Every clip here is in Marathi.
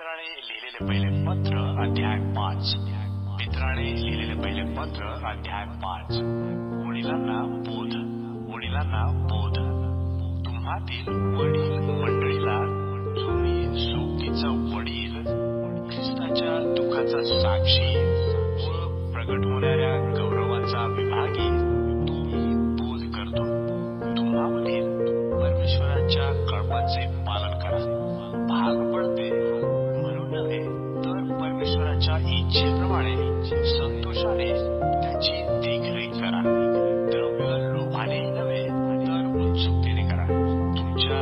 मित्राने लिहिलेले पहिले पत्र अध्याय पाच. मित्राने लिहिलेले पहिले पत्र अध्याय पाच. वडिलांना बोध वडिलांना बोध. तुम्हातील वडील मंडळीला तुम्ही सोबतीचा वडील ख्रिस्ताच्या दुःखाचा साक्षी व प्रगट होणाऱ्या उत्सुकतेने करा. तुमच्या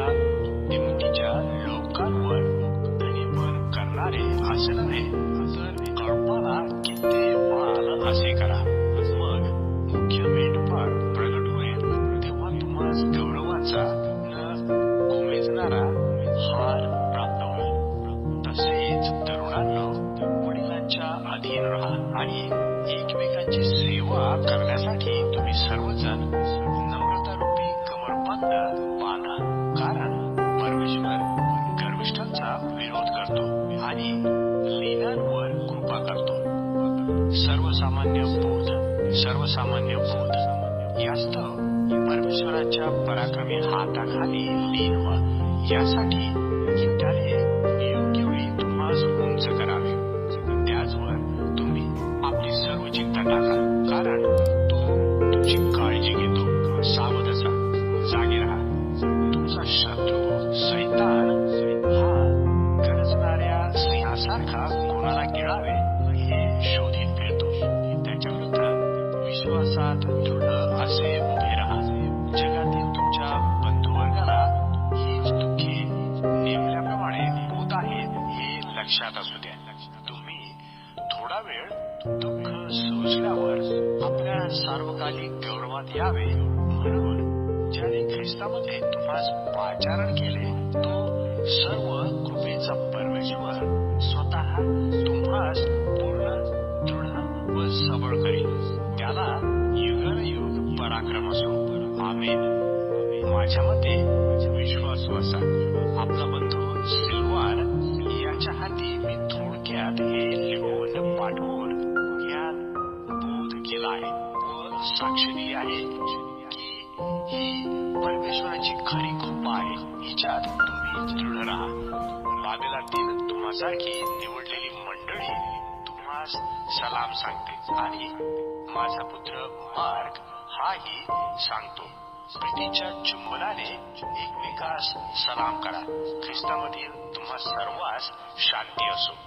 हिमतीच्या लोकांवर धनीपण करणारे असे नव्हे तर कळपाला किती वाल असे करा. मग मुख्य मेंढपाळ प्रगट होईल. तेव्हा तुम्हाला गौरवाचा न कोमेजणारा हार प्राप्त होईल. तसेच तरुणांनो वडिलांच्या अधीन राहा आणि आणि लीनांवर कृपा करतो. सर्वसामान्य बोध सर्वसामान्य बोध. यास्तव परमेश्वराच्या पराक्रमी हाताखाली लीन व्हा. यासाठी त्याने योग्य वेळी तुम्हाला उंच करावे. त्याचवर तुम्ही आपली सर्व चिंता टाका. कारण तो तुमची शोधित फिरतो त्याच्या विरुद्ध विश्वासात दृढ असे उभे राहा जगातील तुमच्या बंधुवर्गाला हीच दुःखे नेमल्याप्रमाणे होत आहेत हे लक्षात असू द्या तुम्ही थोडा वेळ दुःख सोसल्यावर आपल्या सार्वकालिक गौरवात यावे म्हणून ज्याने ख्रिस्तामध्ये तुम्हास पाचारण केले तो सर्व कृपेचा परमेश्वर स्वतः पराक्रम असो आमेन. माझ्या मते विश्वासू असा आपला बंधू सिल्वार याच्या हाती मी थोडक्यात हे लिहून पाठवून यात बोध केला आहे व आहे की ही परमेश्वराची खरी कृपा आहे. हिच्यात तुम्ही दृढ राहा. बाबेलातील तुम्हासारखी निवडलेली मंडळी तुम्हास सलाम सांगते आणि माझा पुत्र मार्ग हाही सांगतो. प्रीतीच्या चुंबनाने एकमेकास सलाम करा. ख्रिस्तामधील तुम्हा सर्वांस शांती असो.